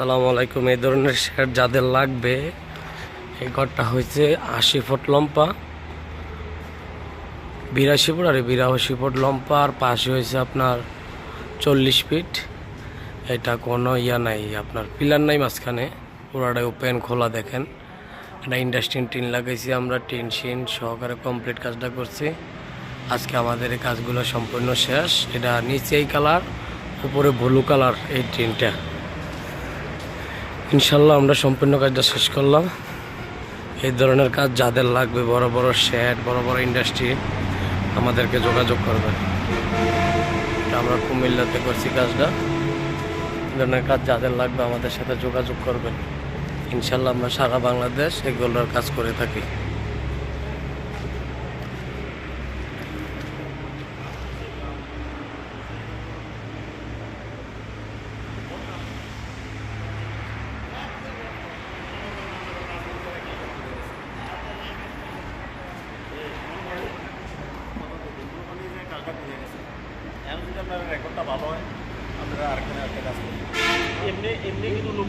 আসসালামু আলাইকুম। এই ধরনের শেড যাদের লাগবে, এই ঘরটা হয়েছে আশি ফুট লম্বা, বিরাশি ফুট আর বিরাশি ফুট লম্বা, আর পাশে হয়েছে আপনার চল্লিশ ফিট এটা কোনো ইয়া নাই, আপনার পিলার নাই মাঝখানে, পুরাটাই ওপেন খোলা দেখেন। একটা ইন্ডাস্ট্রিন টিন লাগাইছি আমরা, টিন শিন সহকারে কমপ্লিট কাজটা করছি। আজকে আমাদের এই কাজগুলো সম্পূর্ণ শেষ। এটা নিচে এই কালার উপরে ব্লু কালার এই টিনটা। ইনশাল্লাহ আমরা সম্পূর্ণ কাজটা শেষ করলাম। এই ধরনের কাজ যাদের লাগবে, বড় বড় শেড, বড় বড় ইন্ডাস্ট্রি, আমাদেরকে যোগাযোগ করবে। আমরা কুমিল্লাতে করছি কাজটা। এই ধরনের কাজ যাদের লাগবে আমাদের সাথে যোগাযোগ করবেন। ইনশাল্লাহ আমরা সারা বাংলাদেশ এগুলোর কাজ করে থাকি। এখন যদি আপনার রেকর্ডটা ভালো হয় আপনারা আরেকখানে একটা কাজ করবেন এমনি এমনি কিন্তু লোক